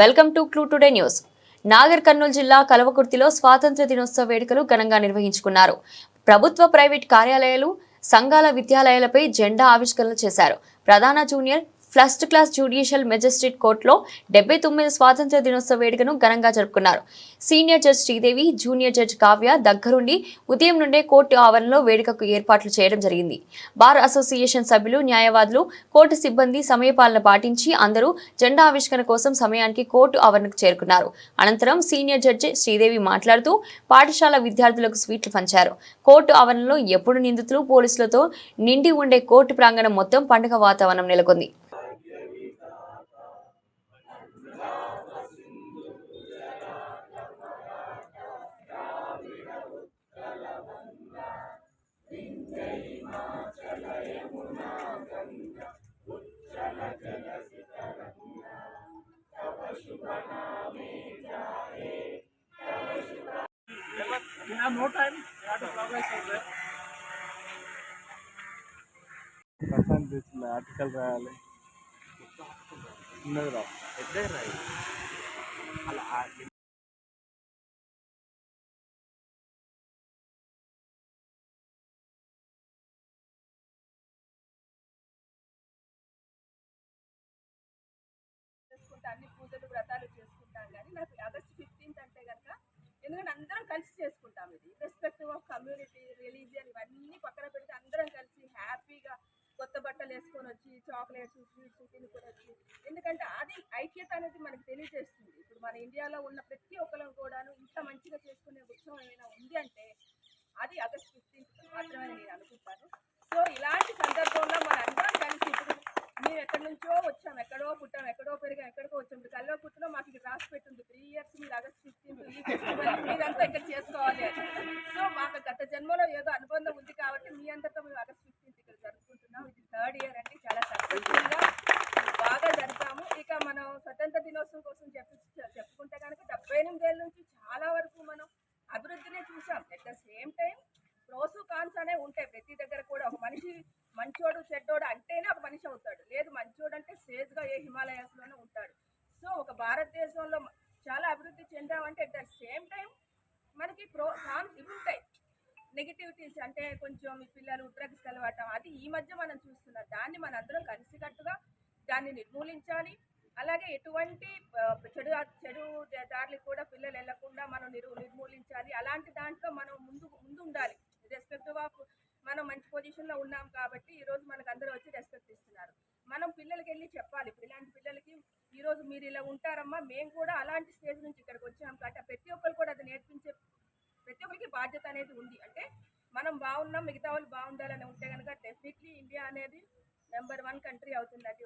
Welcome to clue today news. Nagarkurnool జిల్లా కలవకుర్తిలో స్వాతంత్ర దినోత్సవ వేడుకలు ఘనంగా నిర్వహించుకున్నారు. ప్రభుత్వ ప్రైవేట్ కార్యాలయాలు సంఘాల విద్యాలయాలపై జెండా ఆవిష్కరణ చేశారు. ప్రధాన junior first class judicial magistrate కోర్టులో డెబ్బై తొమ్మిది స్వాతంత్ర దినోత్సవ వేడుకను ఘనంగా జరుపుకున్నారు. Senior judge Sridevi junior judge Kavya దగ్గరుండి ఉదయం నుండే కోర్టు ఆవరణలో వేడుకకు ఏర్పాట్లు చేయడం జరిగింది. బార్ అసోసియేషన్ సభ్యులు న్యాయవాదులు కోర్టు సిబ్బంది సమయపాలన పాటించి అందరూ జెండా ఆవిష్కరణ కోసం సమయానికి కోర్టు ఆవరణకు చేరుకున్నారు. అనంతరం సీనియర్ జడ్జి శ్రీదేవి మాట్లాడుతూ పాఠశాల విద్యార్థులకు స్వీట్లు పంచారు. కోర్టు ఆవరణలో ఎప్పుడు నిందితులు పోలీసులతో నిండి ఉండే కోర్టు ప్రాంగణం మొత్తం పండుగ వాతావరణం నెలకొంది. We have no time. We have to progress on that. Prashanth article రాయాలి ఉన్నది రా పెద్ద రాయి అలా అన్ని పూజలు వ్రతాలు చేసుకుంటాం కానీ నాకు ఆగస్ట్ ఫిఫ్టీన్త్ అంటే కనుక ఎందుకంటే అందరం కలిసి చేసుకుంటాం వచ్చి చాక్లెట్స్ స్వీట్స్ తినుకొని ఎందుకంటే అది ఐక్యత అనేది మనకు తెలియజేస్తుంది. ఇప్పుడు మన ఇండియాలో ఉన్న ప్రతి ఒక్కరం కూడాను ఇంత మంచిగా చేసుకునే ఉత్సవం ఏమైనా ఉంది అంటే అది ఆగస్ట్ ఫిఫ్టీన్త్ మాత్రమే నేను అనుకుంటాను. సో ఇలాంటి సందర్భంలో మన అందరం కలిసి ఇప్పుడు మేము ఎక్కడి నుంచో వచ్చాం. ఎక్కడో పుట్టాం. ఎక్కడో పెరిగాం. ఎక్కడికో వచ్చాం. ఇప్పుడు కల్లో పుట్టిన మాకు ఇక్కడ రాసి పెట్టింది. త్రీ ఇయర్స్ మీరు ఆగస్ట్ ఫిఫ్టీన్త్ ఈ ఫెస్టివల్ మీరంతా ఇక్కడ చేసుకోవాలి సో మాకు గత జన్మలో ఏదో అనుబంధం ఉంది కాబట్టి మీ అందరితో మనం దినోత్సవం కోసం చెప్పు చెప్పుకుంటే కనుక డెబ్బై ఎనిమిదేళ్ళ నుంచి చాలా వరకు మనం అభివృద్ధినే చూసాం at the same time pros cons అనే ఉంటాయి. ప్రతి దగ్గర కూడా ఒక మనిషి మంచోడు చెడ్డోడు అంటేనే ఒక మనిషి అవుతాడు. లేదు మంచోడు అంటే సేజ్గా ఏ హిమాలయాస్లోనే ఉంటాడు. సో ఒక భారతదేశంలో చాలా అభివృద్ధి చెందామంటే అట్ ద సేమ్ టైం మనకి ప్రో కాన్స్ ఇవి ఉంటాయి. నెగిటివిటీస్ అంటే కొంచెం ఈ పిల్లలు డ్రగ్స్ కలవటం అది ఈ మధ్య మనం చూస్తున్నాం దాన్ని మన అందరం కలిసికట్టుగా దాన్ని నిర్మూలించాలి. అలాగే ఎటువంటి చెడు చెడు దారులకు కూడా పిల్లలు వెళ్ళకుండా మనం నిరు నిర్మూలించాలి. అలాంటి దాంట్లో మనం ముందు ముందు ఉండాలి రెస్పెక్టివ్ ఆఫ్ మనం మంచి పొజిషన్లో ఉన్నాం కాబట్టి ఈరోజు మనకు అందరూ వచ్చి రెస్పెక్ట్ ఇస్తున్నారు. మనం పిల్లలకి వెళ్ళి చెప్పాలి. ఇలాంటి పిల్లలకి ఈరోజు మీరు ఇలా ఉంటారమ్మా మేము కూడా అలాంటి స్టేజ్ నుంచి ఇక్కడికి వచ్చాం కాబట్టి ప్రతి ఒక్కరు కూడా అది నేర్పించే ప్రతి ఒక్కరికి బాధ్యత అనేది ఉంది. అంటే మనం బాగున్నాం మిగతా వాళ్ళు బాగుండాలని ఉంటే కనుక డెఫినెట్లీ ఇండియా అనేది నెంబర్ వన్ కంట్రీ అవుతుంది అది